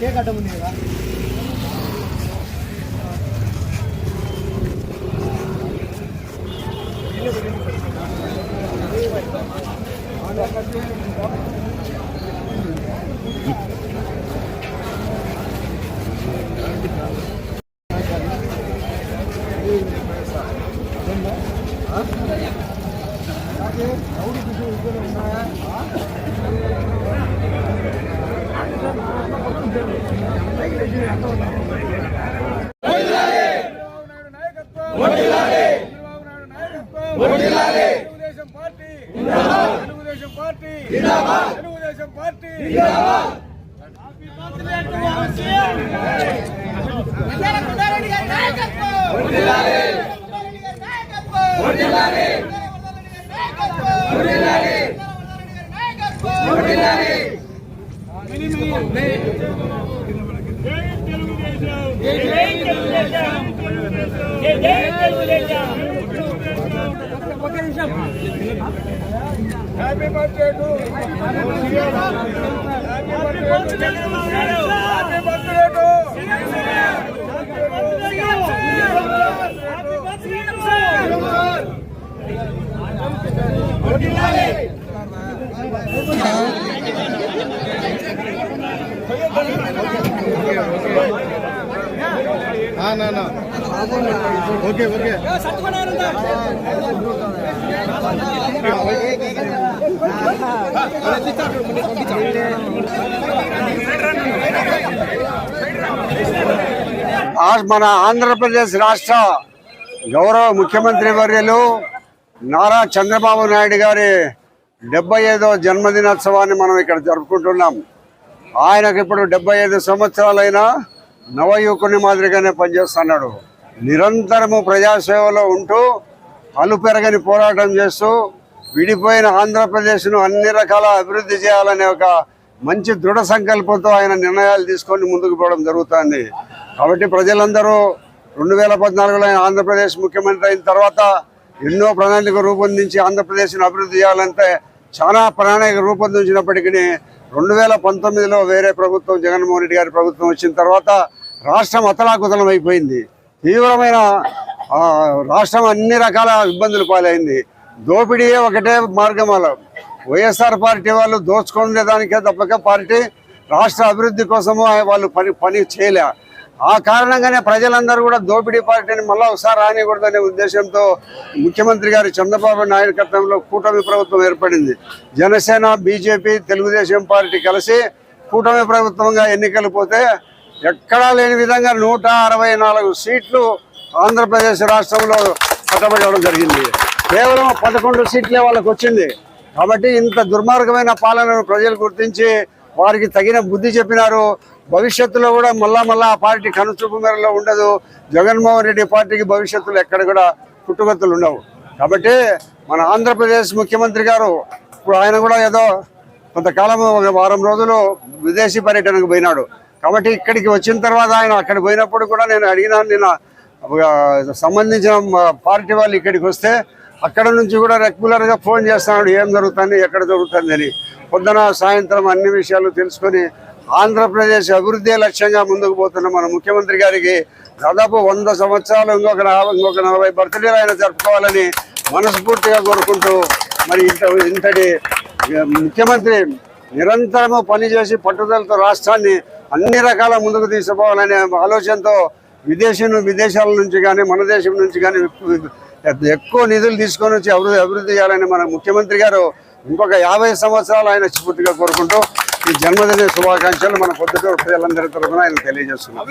Cake கட்ட முடியாதா Thank you. Telugu Desam party Telugu Desam party Telugu Desam party నాయకత్వం Happy birthday to Happy birthday to మన ఆంధ్రప్రదేశ్ రాష్ట్ర గౌరవ ముఖ్యమంత్రి వర్యలు నారా చంద్రబాబు నాయుడు గారి డెబ్బై ఐదో జన్మదినోత్సవాన్ని మనం ఇక్కడ జరుపుకుంటున్నాం ఆయనకు ఇప్పుడు డెబ్బై ఐదు సంవత్సరాలైనా నవయువకుని మాదిరిగానే పనిచేస్తున్నాడు నిరంతరము ప్రజాసేవలో ఉంటూ అలుపెరగని పోరాటం చేస్తూ విడిపోయిన ఆంధ్రప్రదేశ్ను అన్ని రకాల అభివృద్ధి చేయాలనే ఒక మంచి దృఢ సంకల్పంతో ఆయన నిర్ణయాలు తీసుకొని ముందుకు పోవడం జరుగుతుంది కాబట్టి ప్రజలందరూ రెండు వేల పద్నాలుగులో ఆయన ఆంధ్రప్రదేశ్ ముఖ్యమంత్రి అయిన తర్వాత ఎన్నో ప్రణాళిక రూపొందించి ఆంధ్రప్రదేశ్ను అభివృద్ధి చేయాలంటే చాలా ప్రణాళిక రూపొందించినప్పటికీ రెండు వేల పంతొమ్మిదిలో వేరే ప్రభుత్వం జగన్మోహన్ రెడ్డి గారి ప్రభుత్వం వచ్చిన తర్వాత రాష్ట్రం అతలాకుతలం అయిపోయింది తీవ్రమైన రాష్ట్రం అన్ని రకాల ఇబ్బందులు పాలైంది దోపిడీయే ఒకటే మార్గం అలా వైఎస్ఆర్ పార్టీ వాళ్ళు దోచుకునే దానికే తప్పక పార్టీ రాష్ట్ర అభివృద్ధి కోసము వాళ్ళు పని పని చేయలే ఆ కారణంగానే ప్రజలందరూ కూడా దోపిడీ పార్టీని మళ్ళీ ఒకసారి రానికూడదనే ఉద్దేశంతో ముఖ్యమంత్రి గారు చంద్రబాబు నాయకత్వంలో కూటమి ప్రభుత్వం ఏర్పడింది జనసేన బీజేపీ తెలుగుదేశం పార్టీ కలిసి కూటమి ప్రభుత్వంగా ఎన్నికలు పోతే ఎక్కడా లేని విధంగా నూట అరవై నాలుగు సీట్లు ఆంధ్రప్రదేశ్ రాష్ట్రంలో పట్టబడడం జరిగింది కేవలం పదకొండు సీట్లే వాళ్ళకు వచ్చింది కాబట్టి ఇంత దుర్మార్గమైన పాలనను ప్రజలు గుర్తించి వారికి తగిన బుద్ధి చెప్పినారు భవిష్యత్తులో కూడా మళ్ళా మళ్ళా ఆ పార్టీ కనుచూపు మేరలో ఉండదు జగన్మోహన్ రెడ్డి పార్టీకి భవిష్యత్తులో ఎక్కడ కూడా పుట్టుగతులు ఉండవు కాబట్టి మన ఆంధ్రప్రదేశ్ ముఖ్యమంత్రి గారు ఇప్పుడు ఆయన కూడా ఏదో కొంతకాలం ఒక వారం రోజులు విదేశీ పర్యటనకు పోయినాడు కాబట్టి ఇక్కడికి వచ్చిన తర్వాత ఆయన అక్కడ పోయినప్పుడు కూడా నేను అడిగినాను నిన్న సంబంధించిన పార్టీ వాళ్ళు ఇక్కడికి వస్తే అక్కడ నుంచి కూడా రెగ్యులర్గా ఫోన్ చేస్తున్నాడు ఏం జరుగుతుంది ఎక్కడ జరుగుతుంది అని పొద్దున సాయంత్రం అన్ని విషయాలు తెలుసుకొని ఆంధ్రప్రదేశ్ అభివృద్ధి లక్ష్యంగా ముందుకు పోతున్న మన ముఖ్యమంత్రి గారికి దాదాపు వంద సంవత్సరాలు ఇంకొక ఇంకొక నలభై బర్త్డేలు ఆయన జరుపుకోవాలని మనస్ఫూర్తిగా కోరుకుంటూ మరి ఇంత ఇంతటి ముఖ్యమంత్రి నిరంతరము పనిచేసి పట్టుదలతో రాష్ట్రాన్ని అన్ని రకాల ముందుకు తీసుకుపోవాలనే ఆలోచనతో విదేశీ విదేశాల నుంచి కానీ మన దేశం నుంచి కానీ ఎక్కువ నిధులు తీసుకొని వచ్చి అభివృద్ధి అభివృద్ధి చేయాలని మన ముఖ్యమంత్రి గారు ఇంకొక యాభై సంవత్సరాలు ఆయన స్ఫూర్తిగా కోరుకుంటూ ఈ జన్మదిన శుభాకాంక్షలు మన పొద్దుటూరు ప్రజలందరి తరఫున ఆయన తెలియజేస్తున్నాం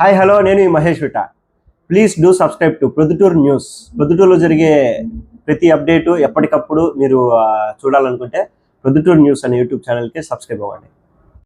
హాయ్ హలో నేను ఈ Mahesh విట please do subscribe to Proddatur news పొద్దుటూరులో జరిగే ప్రతి అప్డేటు ఎప్పటికప్పుడు మీరు చూడాలనుకుంటే ప్రొద్దుటూరు న్యూస్ అనే యూట్యూబ్ ఛానల్కి సబ్స్క్రైబ్ అవ్వండి